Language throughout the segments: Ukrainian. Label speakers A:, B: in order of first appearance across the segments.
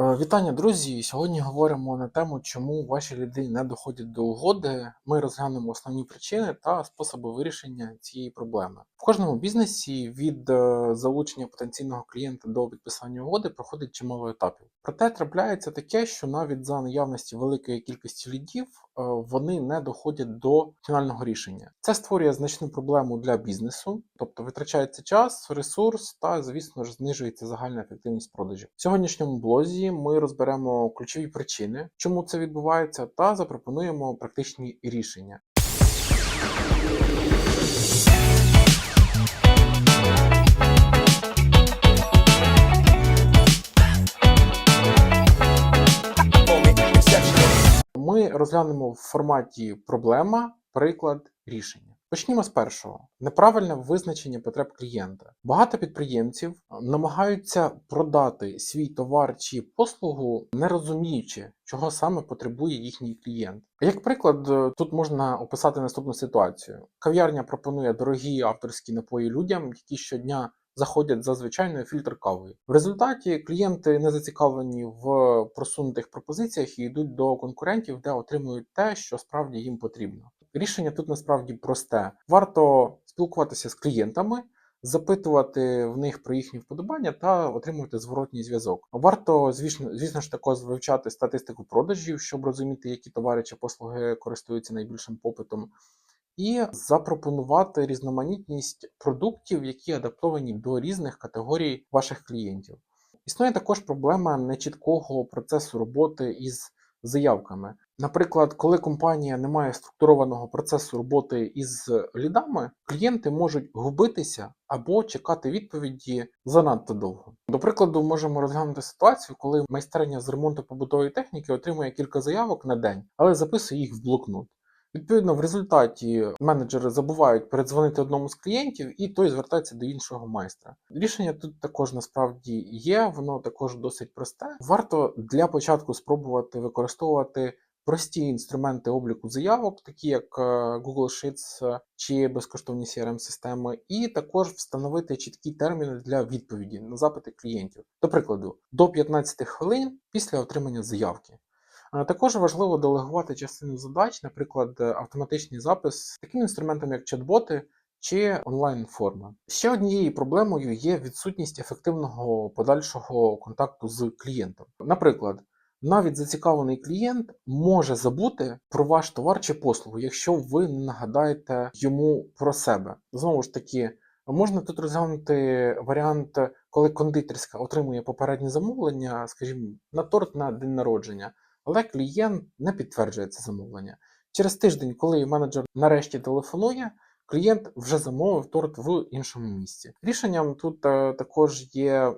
A: Е, Вітання, друзі! Сьогодні говоримо на тему, чому ваші ліди не доходять до угоди. Ми розглянемо основні причини та способи вирішення цієї проблеми. В кожному бізнесі від е, залучення потенційного клієнта до підписання угоди проходить чимало етапів. Проте трапляється таке, що навіть за наявності великої кількості лідів вони не доходять до фінального рішення. Це створює значну проблему для бізнесу, тобто витрачається час, ресурс та, звісно ж, знижується загальна ефективність продажів. В сьогоднішньому блозі ми розберемо ключові причини, чому це відбувається, та запропонуємо практичні рішення. Розглянемо в форматі проблема, приклад, рішення. Почнімо з першого: неправильне визначення потреб клієнта. Багато підприємців намагаються продати свій товар чи послугу, не розуміючи, чого саме потребує їхній клієнт. Як приклад, е, тут можна описати наступну ситуацію: кав'ярня пропонує дорогі авторські напої людям, які щодня заходять за звичайною фільтр кавою. В результаті клієнти не зацікавлені в просунутих пропозиціях і йдуть до конкурентів, де отримують те, що справді їм потрібно. Рішення тут насправді просте: варто спілкуватися з клієнтами. Запитувати в них про їхні вподобання та отримувати зворотній зв'язок. Варто, звісно, звісно ж, також вивчати статистику продажів, щоб розуміти, які товари чи послуги користуються найбільшим попитом, і запропонувати різноманітність продуктів, які адаптовані до різних категорій ваших клієнтів. Існує також проблема нечіткого процесу роботи із заявками. Наприклад, коли компанія не має структурованого процесу роботи із лідами, клієнти можуть губитися або чекати відповіді занадто довго. До прикладу, можемо розглянути ситуацію, коли майстерня з ремонту побутової техніки отримує кілька заявок на день, але записує їх в блокнот. Відповідно, в результаті менеджери забувають передзвонити одному з клієнтів, і той звертається до іншого майстра. Рішення тут також насправді є, воно також досить просте. Варто для початку спробувати використовувати прості інструменти обліку заявок, такі як е, Google Sheets чи безкоштовні CRM-системи, і також встановити чіткі терміни для відповіді на запити клієнтів. До прикладу, до 15 хвилин після отримання заявки. А Також важливо делегувати частину задач, наприклад, автоматичний запис таким інструментом, як чат-боти чи онлайн-форма. Ще однією проблемою є відсутність ефективного подальшого контакту з клієнтом. Наприклад, навіть зацікавлений клієнт може забути про ваш товар чи послугу, якщо ви не нагадаєте йому про себе. Знову ж таки. Можна тут розглянути варіант, коли кондитерська отримує попереднє замовлення, скажімо, на торт на день народження, але клієнт не підтверджує це замовлення. Через тиждень, коли менеджер нарешті телефонує, клієнт вже замовив торт в іншому місці. Рішенням тут е, також є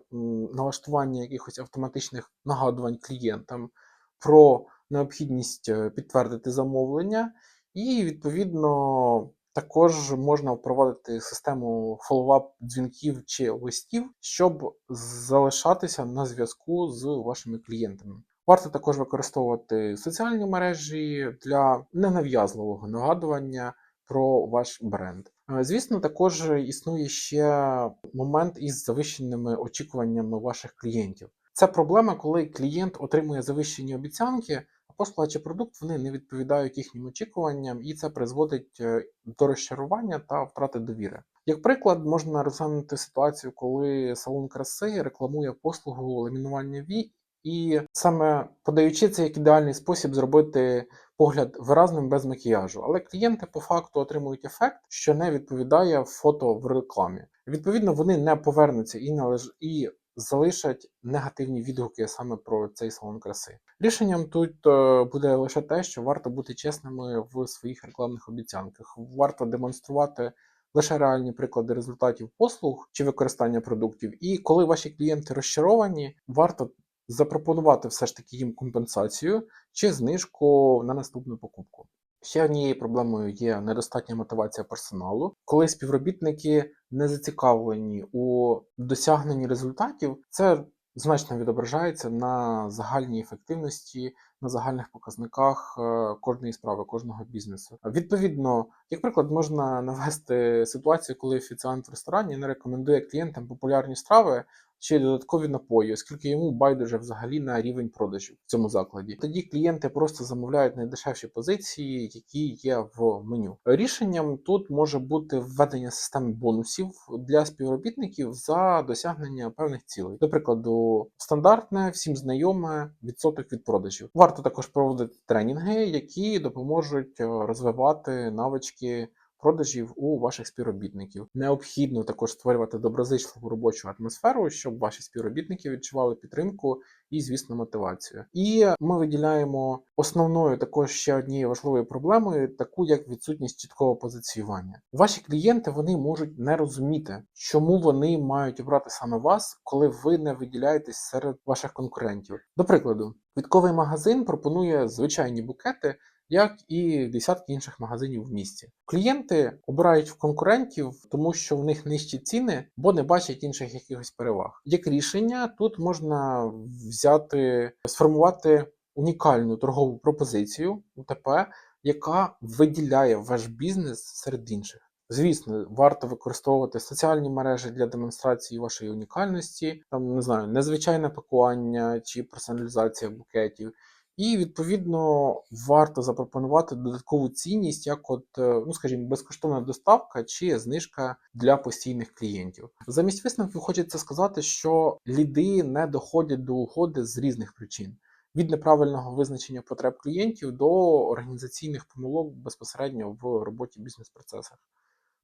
A: налаштування якихось автоматичних нагадувань клієнтам про необхідність е, підтвердити замовлення, і відповідно. Також можна впровадити систему фоллоуап дзвінків чи листів, щоб залишатися на зв'язку з вашими клієнтами. Варто також використовувати соціальні мережі для ненав'язливого нагадування про ваш бренд. Е, Звісно, також існує ще момент із завищеними очікуваннями ваших клієнтів. Це проблема, коли клієнт отримує завищені обіцянки, а послуга чи продукт вони не відповідають їхнім очікуванням, і це призводить е, до розчарування та втрати довіри. Як приклад, можна розглянути ситуацію, коли салон краси рекламує послугу ламінування вій, і саме подаючи це як ідеальний спосіб зробити погляд виразним без макіяжу. Але клієнти по факту отримують ефект, що не відповідає фото в рекламі. Відповідно, вони не повернуться і не леж... і залишать негативні відгуки саме про цей салон краси. Рішенням тут е, буде лише те, що варто бути чесними в своїх рекламних обіцянках. Варто демонструвати. Лише реальні приклади результатів послуг чи використання продуктів, і коли ваші клієнти розчаровані, варто запропонувати все ж таки їм компенсацію чи знижку на наступну покупку. Ще однією проблемою є недостатня мотивація персоналу, коли співробітники не зацікавлені у досягненні результатів, це значно відображається на загальній ефективності, на загальних показниках е, кожної справи, кожного бізнесу. Відповідно, як приклад, можна навести ситуацію, коли офіціант в ресторані не рекомендує клієнтам популярні страви, чи додаткові напої, оскільки йому байдуже взагалі на рівень продажів в цьому закладі. Тоді клієнти просто замовляють найдешевші позиції, які є в меню. Рішенням тут може бути введення системи бонусів для співробітників за досягнення певних цілей. До прикладу, стандартне, всім знайоме відсоток від продажів. Варто також проводити тренінги, які допоможуть е, розвивати навички продажів у ваших співробітників. Необхідно також створювати доброзичливу робочу атмосферу, щоб ваші співробітники відчували підтримку і, звісно, мотивацію. І ми виділяємо основною також ще однією важливою проблемою, таку як відсутність чіткого позиціювання. Ваші клієнти вони можуть не розуміти, чому вони мають обрати саме вас, коли ви не виділяєтесь серед ваших конкурентів. До прикладу, квітковий магазин пропонує звичайні букети як і десятки інших магазинів в місті. Клієнти обирають в конкурентів, тому що в них нижчі ціни, бо не бачать інших якихось переваг. Як рішення, тут можна взяти, сформувати унікальну торгову пропозицію УТП, яка виділяє ваш бізнес серед інших. Звісно, варто використовувати соціальні мережі для демонстрації вашої унікальності, там не знаю, незвичайне пакування чи персоналізація букетів. І відповідно варто запропонувати додаткову цінність, як, от, е, ну скажімо, безкоштовна доставка чи знижка для постійних клієнтів. Замість висновків хочеться сказати, що ліди не доходять до угоди з різних причин. Від неправильного визначення потреб клієнтів до організаційних помилок безпосередньо в роботі бізнес-процесах.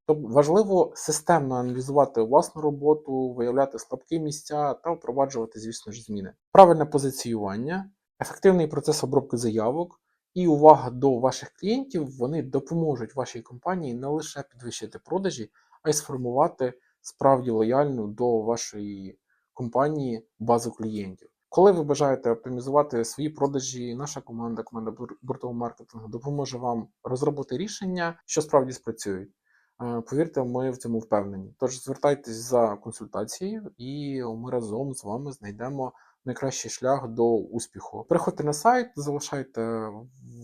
A: Тобто важливо системно аналізувати власну роботу, виявляти слабкі місця та впроваджувати, звісно ж, зміни. Правильне позиціювання, ефективний процес обробки заявок і увага до ваших клієнтів вони допоможуть вашій компанії не лише підвищити продажі, а й сформувати справді лояльну до вашої компанії базу клієнтів. Коли ви бажаєте оптимізувати свої продажі, наша команда, команда бортового маркетингу допоможе вам розробити рішення, що справді спрацюють. Е, Повірте, ми в цьому впевнені. Тож звертайтесь за консультацією, і ми разом з вами знайдемо найкращий шлях до успіху. Приходьте на сайт, залишайте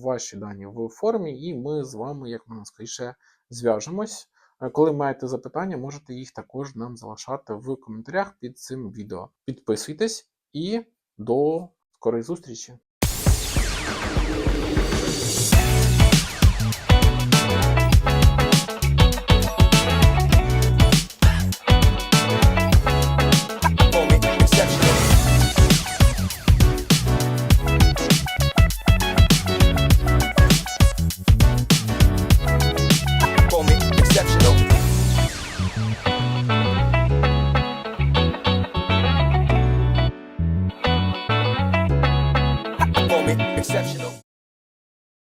A: ваші дані в формі, і ми з вами, як можна скоріше, зв'яжемось. Е, Коли маєте запитання, можете їх також нам залишати в коментарях під цим відео. Підписуйтесь і до скорої зустрічі!